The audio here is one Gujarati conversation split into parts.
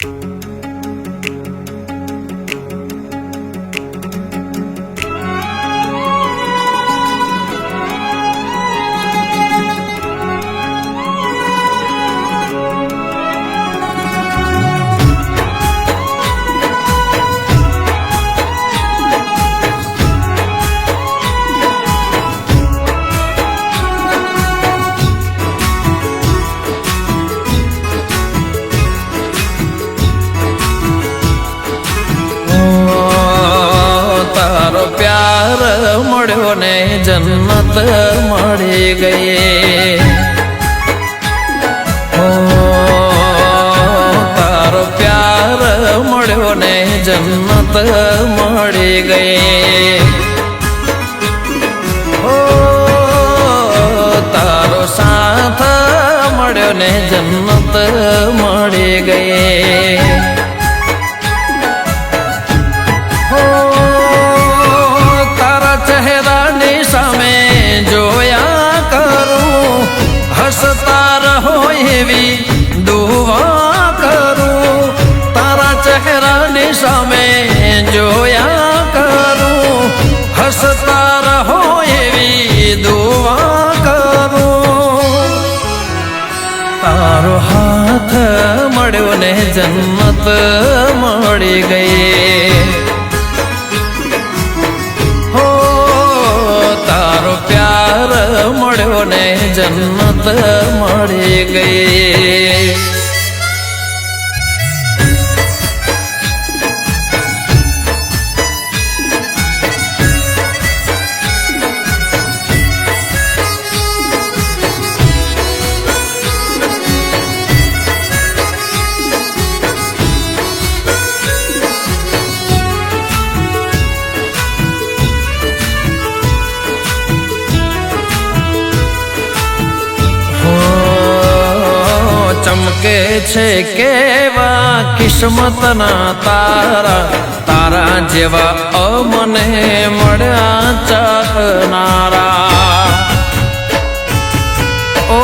તારો મળ્યો ને જન્નત મળી ગઈ તારો પ્યાર મળ્યો ને જન્નત મળી ગઈ તારો સાથ મળ્યો ને જન્નત મળી ગઈ સામે જોયા કરું, હસતા રહો એવી દુઆ કરું. તારો હાથ મળ્યો ને જન્મત મળી ગઈ હો, તારો પ્યાર મળ્યો ને જન્મત મળી ગઈ ચમકે છે કેવા કિસ્મતના તારા તારા જેવા અમને મળ્યા ચાહનારા. ઓ,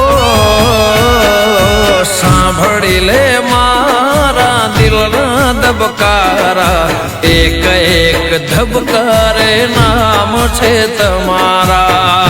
સાંભળી લે મારા દિલના ધબકારા એક એક ધબકારે નામ છે તમારા.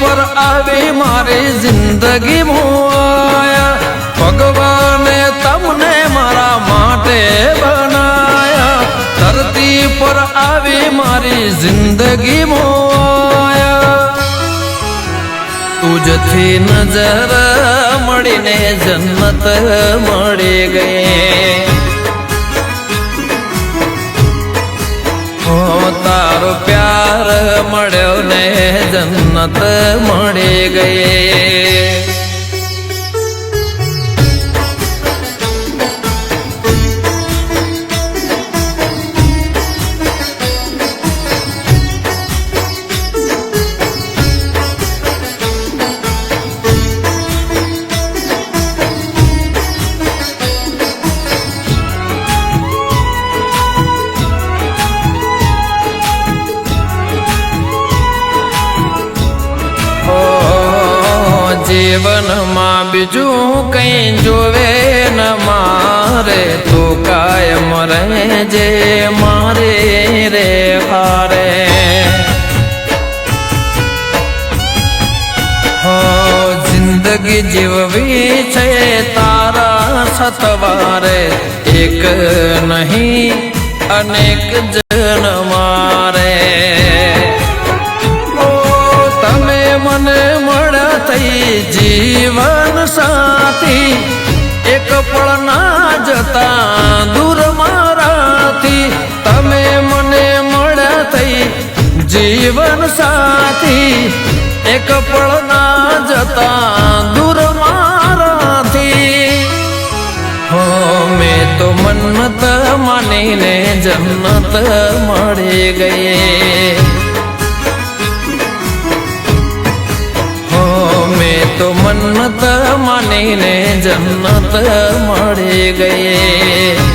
પર આવી મારી જિંદગી મોયા ભગવાને તમને મારા માટે બનાયા. ધરતી પર આવી મારી જિંદગી મોયા તુજથી નજર મળીને જન્મત મળી ગઈ હો તારો પ્યાર જન્નત મળી ગઈ જીવનમાં બીજું કઈ જોવે ન મારે. તું કાયમ રહે જે મારે રે, હારે. જિંદગી જીવવી છે તારા સતવારે. એક નહીં, અનેક જન થઈ જીવન સાથી, એક પળ ના જતા દૂર મારાથી, તમે મને મળ્યા થઈ જીવન સાથી, એક પળ ના જતા દૂર મારાથી. હો, મેં તો મન્મત માનીને જન્મત મળી ગઈ તો મન્નત માનીને જન્નત મળી ગઈ